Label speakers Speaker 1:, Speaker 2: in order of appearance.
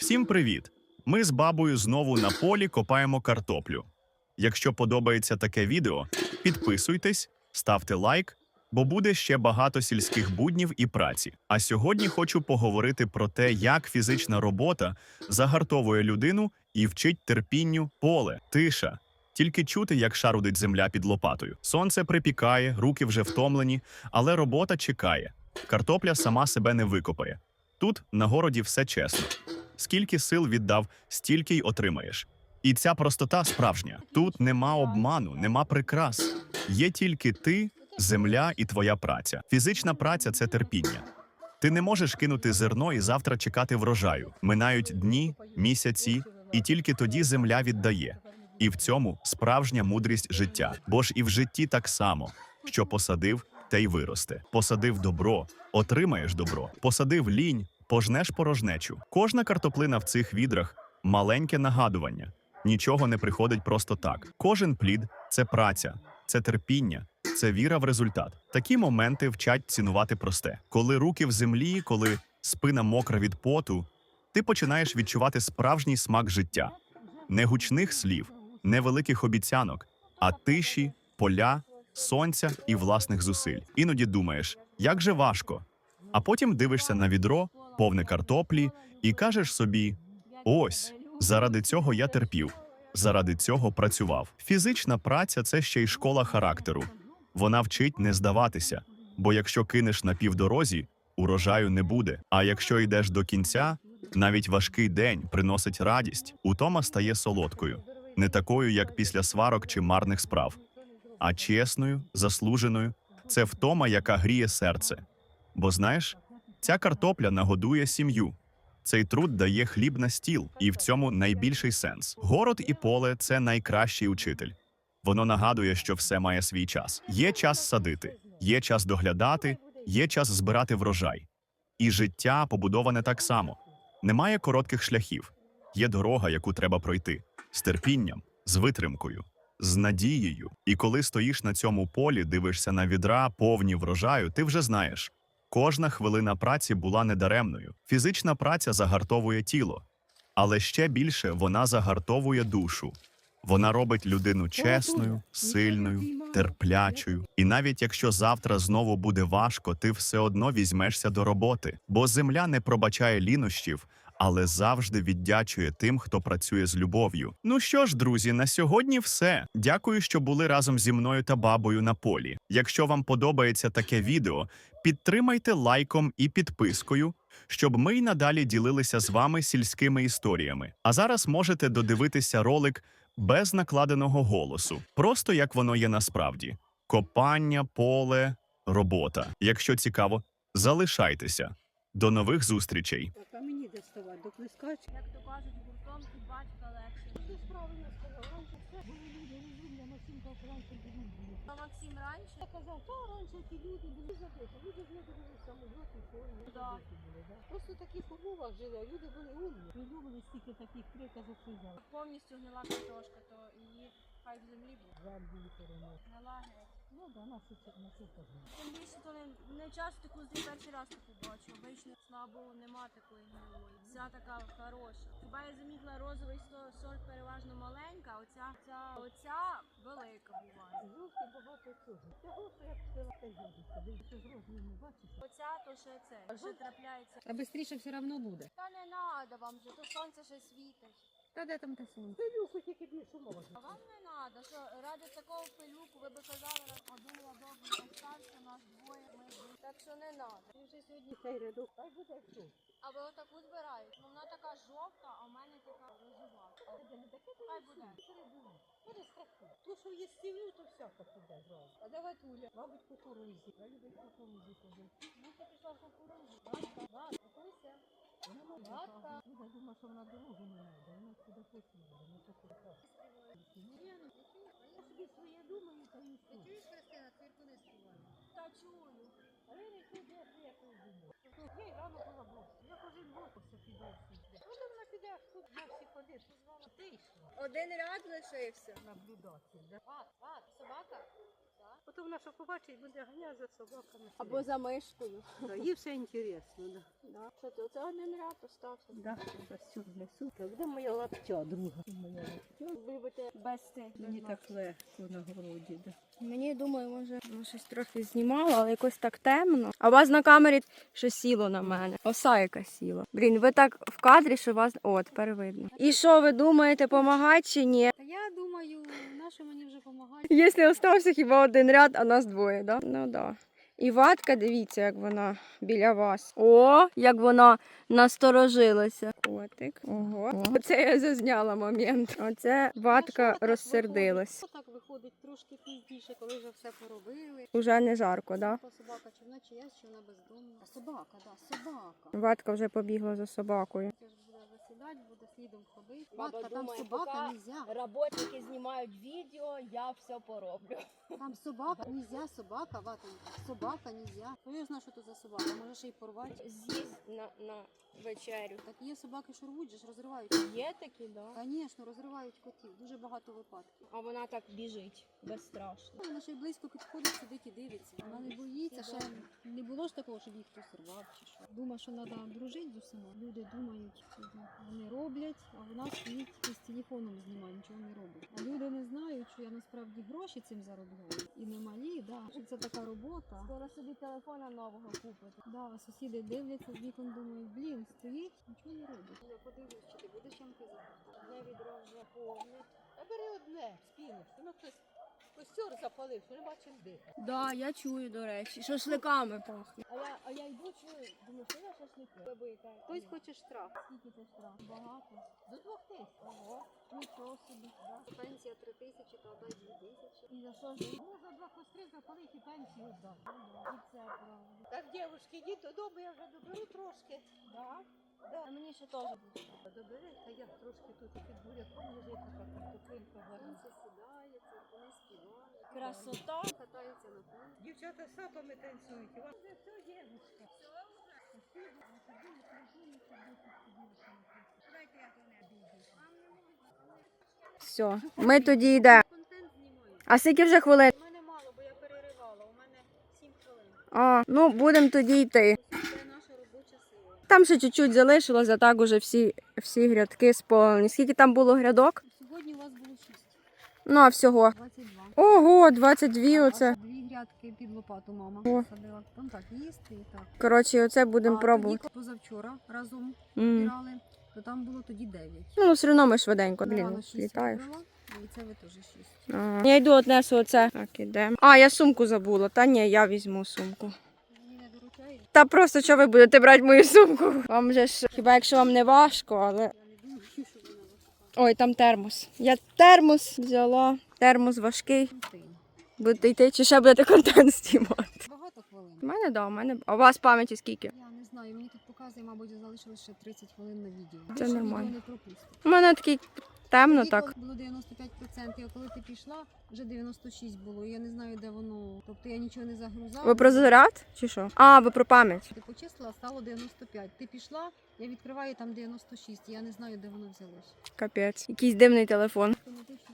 Speaker 1: Всім привіт! Ми з бабою знову на полі копаємо картоплю. Якщо подобається таке відео, підписуйтесь, ставте лайк, бо буде ще багато сільських буднів і праці. А сьогодні хочу поговорити про те, як фізична робота загартовує людину і вчить терпінню поле, тиша. Тільки чути, як шарудить земля під лопатою. Сонце припікає, руки вже втомлені, але робота чекає. Картопля сама себе не викопає. Тут на городі все чесно. Скільки сил віддав, стільки й отримаєш. І ця простота справжня. Тут нема обману, нема прикрас. Є тільки ти, земля і твоя праця. Фізична праця це терпіння. Ти не можеш кинути зерно і завтра чекати врожаю. Минають дні, місяці, і тільки тоді земля віддає. І в цьому справжня мудрість життя. Бо ж і в житті так само, що посадив, те й виросте. Посадив добро, отримаєш добро. Посадив лінь, пожнеш порожнечу. Кожна картоплина в цих відрах маленьке нагадування. Нічого не приходить просто так. Кожен плід це праця, це терпіння, це віра в результат. Такі моменти вчать цінувати просте. Коли руки в землі, коли спина мокра від поту, ти починаєш відчувати справжній смак життя, не гучних слів, не великих обіцянок, а тиші, поля, сонця і власних зусиль. Іноді думаєш, як же важко. А потім дивишся на відро, повне картоплі, і кажеш собі: ось, заради цього я терпів, заради цього працював. Фізична праця це ще й школа характеру. Вона вчить не здаватися, бо якщо кинеш на півдорозі, урожаю не буде. А якщо йдеш до кінця, навіть важкий день приносить радість, утома стає солодкою, не такою, як після сварок чи марних справ, а чесною, заслуженою. Це втома, яка гріє серце. Бо знаєш, ця картопля нагодує сім'ю. Цей труд дає хліб на стіл, і в цьому найбільший сенс. Город і поле це найкращий учитель. Воно нагадує, що все має свій час. Є час садити, є час доглядати, є час збирати врожай. І життя побудоване так само. Немає коротких шляхів. Є дорога, яку треба пройти з терпінням, з витримкою, з надією. І коли стоїш на цьому полі, дивишся на відра, повні врожаю, ти вже знаєш. Кожна хвилина праці була недаремною. Фізична праця загартовує тіло, але ще більше вона загартовує душу. Вона робить людину чесною, сильною, терплячою. І навіть якщо завтра знову буде важко, ти все одно візьмешся до роботи, бо земля не пробачає лінощів, але завжди віддячує тим, хто працює з любов'ю. Ну що ж, друзі, на сьогодні все. Дякую, що були разом зі мною та бабою на полі. Якщо вам подобається таке відео, підтримайте лайком і підпискою, щоб ми й надалі ділилися з вами сільськими історіями. А зараз можете додивитися ролик без накладеного голосу, просто як воно є насправді: копання, поле, робота. Якщо цікаво, залишайтеся. До нових зустрічей.
Speaker 2: Так, а мені де вставати, до плескач?
Speaker 3: Як то кажуть, гуртом і батька легше.
Speaker 2: Ж правильно сказав, раніше все були люди розумні, а Максим так раніше були люди.
Speaker 3: А Максим раніше
Speaker 2: Я казав, то раніше ті люди були забиті, люди ж не були самольоти, формі,
Speaker 3: Да.
Speaker 2: забиті були, да? Просто в таких умовах жили, а люди були умні. Ми любили стільки таких приказок, що взяли.
Speaker 3: повністю гнила картошка, то її хай в землі буде.
Speaker 2: Жаль були перемоги.
Speaker 3: Гнила геть.
Speaker 2: Ну да, нас це на це так.
Speaker 3: Тим більше то не, не часто таку зрі перший раз таку бачу. Обично, слава Богу, нема такої гнилої. Вся така хороша. Хіба я замітила розовий со- сорт переважно маленька, а оця, ця, оця велика буває.
Speaker 2: Жовтий багато цього. Цього, що я купила, те жодиться. Дивіться, з розміром, бачиш?
Speaker 3: Оця то ще це, ще трапляється.
Speaker 2: А швидше все одно буде.
Speaker 3: Та не надо вам же, то сонце ще світить.
Speaker 2: Та де там те сонце? Пилюку тільки більше можна.
Speaker 3: А вам не надо, що ради такого пилюку ви би казали, раз один рядок не стався, нас двоє, ми двоє. Так що не надо.
Speaker 2: Ти вже сьогодні цей рядок, хай буде що.
Speaker 3: А ви отаку збираєте? Ну вона така жовта, а в мене така рожева.
Speaker 2: Тебе не таке
Speaker 3: Хай буде.
Speaker 2: Передумай. Перестрахуй. То, що є стілю, то всяко туди зразу. А давай Туля. Мабуть, кукурузі. Я люблю кукурузі ходити.
Speaker 3: Ну ти пішла в
Speaker 2: Куся. Вона маленька. Ну, я думаю, що вона дорогу не знайде. Вона сюди буде. Ну, це так. Ну, я собі своє думаю, та й все.
Speaker 3: чуєш, Христина, твірку не співає? Та чую.
Speaker 2: А я не туди, а я тут думаю. Я й рано була блок. Я кожен год ось піде всі. Куди вона піде, тут на всі? Що з вами? Ти йшла.
Speaker 3: Один ряд лишився.
Speaker 2: Наблюдатель, да?
Speaker 3: А, а, собака?
Speaker 2: Потім вона що побачить, буде ганяти за собаками.
Speaker 4: Або за мишкою.
Speaker 2: Да, їй все інтересно, да.
Speaker 4: Да. Що ти, оце один ряд остався.
Speaker 2: Да, ось в лесу. Так, де моя лаптя, друга? Моя лаптя.
Speaker 4: Любите вести.
Speaker 2: Мені так легко на городі, да.
Speaker 4: Мені думаю, може, ну, щось трохи знімала, але якось так темно. А у вас на камері ще сіло на мене. Оса яка сіла. Блін, ви так в кадрі, що вас. О, тепер видно. І що ви думаєте, помагати чи ні?
Speaker 2: Я думаю, нащо мені вже допомагати?
Speaker 4: Якщо остався хіба один ряд, а нас двоє, да? Ну да. І ватка, дивіться, як вона біля вас. О, як вона насторожилася. Котик. Ого. Оце я зазняла момент. Оце ватка розсердилась.
Speaker 2: Так виходить трошки пізніше, коли вже все поробили.
Speaker 4: Уже не жарко, да?
Speaker 2: Та собака, чи вона чиясь, чи вона бездомна. А собака, да, собака.
Speaker 4: Ватка вже побігла за собакою.
Speaker 2: Це ж буде засідати, буде слідом ходити.
Speaker 4: Баба
Speaker 2: Матка, там
Speaker 4: думає,
Speaker 2: собака
Speaker 4: пока-
Speaker 2: нельзя.
Speaker 4: Работники знімають відео, я все пороблю.
Speaker 2: Там собака нельзя, собака, ватонька. Собака нельзя. Ну я знаю, що це за собака, може ще й порвати.
Speaker 4: З'їзд на, на вечерю.
Speaker 2: Так є собаки, що рвуть, же ж розривають.
Speaker 4: Є такі, да.
Speaker 2: Звісно, розривають котів. Дуже багато випадків.
Speaker 4: А вона так біжить безстрашно.
Speaker 2: Вона ще й близько підходить, сидить і дивиться. Вона не боїться, ще не ж такого, щоб їх хтось рвав чи що. Думаю, що треба дружити з усіма. Люди думають, що вони роблять, а вона стоїть і з телефоном знімає, нічого не робить. А люди не знають, що я насправді гроші цим заробляю. І не малі, да. що це така робота.
Speaker 4: Скоро собі телефона нового купити.
Speaker 2: Да, сусіди дивляться з вікон, думають, блін, стоїть, нічого не робить. Я подивлюсь, чи ти будеш ямки запитати.
Speaker 4: Не відро вже повне.
Speaker 5: Та бери одне. Воно хтось костер запалив, що не бачимо де.
Speaker 4: Да, я чую, до речі. Шашликами пахне. А я, а я йду чую, думаю, що я шашлики.
Speaker 2: Хтось хоче штраф.
Speaker 4: Скільки це штраф? Багато.
Speaker 5: До двох тисяч.
Speaker 4: Ого, нічого собі. Да.
Speaker 2: Пенсія 3 тисячі, то дай 2 тисячі.
Speaker 4: І за що ж?
Speaker 5: Можна два костри запалити і пенсію дати.
Speaker 4: І це правда.
Speaker 5: Так, дівчатки, йдіть додому, я вже доберу трошки.
Speaker 4: Да? А мені ще теж буде.
Speaker 5: Добери, а я трошки тут під буряком лежить така картоплинка гарна.
Speaker 2: Сонце сідає, церкви співають.
Speaker 4: Красота.
Speaker 2: Катаються на полі.
Speaker 5: Дівчата сапами танцюють. Вже все, дівчатка.
Speaker 4: Все, ми тоді йдемо. А скільки вже хвилин?
Speaker 2: У мене мало, бо я переривала. У мене 7 хвилин.
Speaker 4: А, ну будемо тоді йти.
Speaker 2: Це наша робоча сила.
Speaker 4: Там ще чуть-чуть залишилось, а так уже всі, всі грядки сповнені. Скільки там було грядок?
Speaker 2: Сьогодні у вас було 6.
Speaker 4: Ну, а всього.
Speaker 2: 22.
Speaker 4: Ого, 22 оце.
Speaker 2: Дві грядки під лопату мама
Speaker 4: О.
Speaker 2: садила. Там так їсти і так.
Speaker 4: Коротше, оце будемо
Speaker 2: А
Speaker 4: пробувати.
Speaker 2: Тоді, позавчора разом
Speaker 4: М.
Speaker 2: збирали, то там було тоді 9.
Speaker 4: Ну, все одно ми швиденько. Блін, літаєш.
Speaker 2: і це ви теж 6.
Speaker 4: Ага. Я йду однесу оце. Так, ідемо. А, я сумку забула. Та ні, я візьму сумку. Та просто що ви будете брати мою сумку? Вам же ж, хіба якщо вам не важко, але. Ой, там термос. Я термос взяла. Термос важкий. Будете йти чи ще будете контент знімати?
Speaker 2: Багато хвилин.
Speaker 4: У мене да, у мене. А у вас пам'яті скільки?
Speaker 2: Я не знаю, мені тут показує, мабуть, залишилось ще 30 хвилин на відео.
Speaker 4: Це нормально. У мене такий темно
Speaker 2: Тоді,
Speaker 4: так.
Speaker 2: було 95%, а коли ти пішла, вже 96 було. Я не знаю, де воно. Тобто я нічого не загрузала.
Speaker 4: Ви про заряд чи що? А, ви про пам'ять.
Speaker 2: Ти почистила, стало 95. Ти пішла, я відкриваю там 96. Я не знаю, де воно взялось.
Speaker 4: Капець. Якийсь дивний телефон.
Speaker 2: Автоматично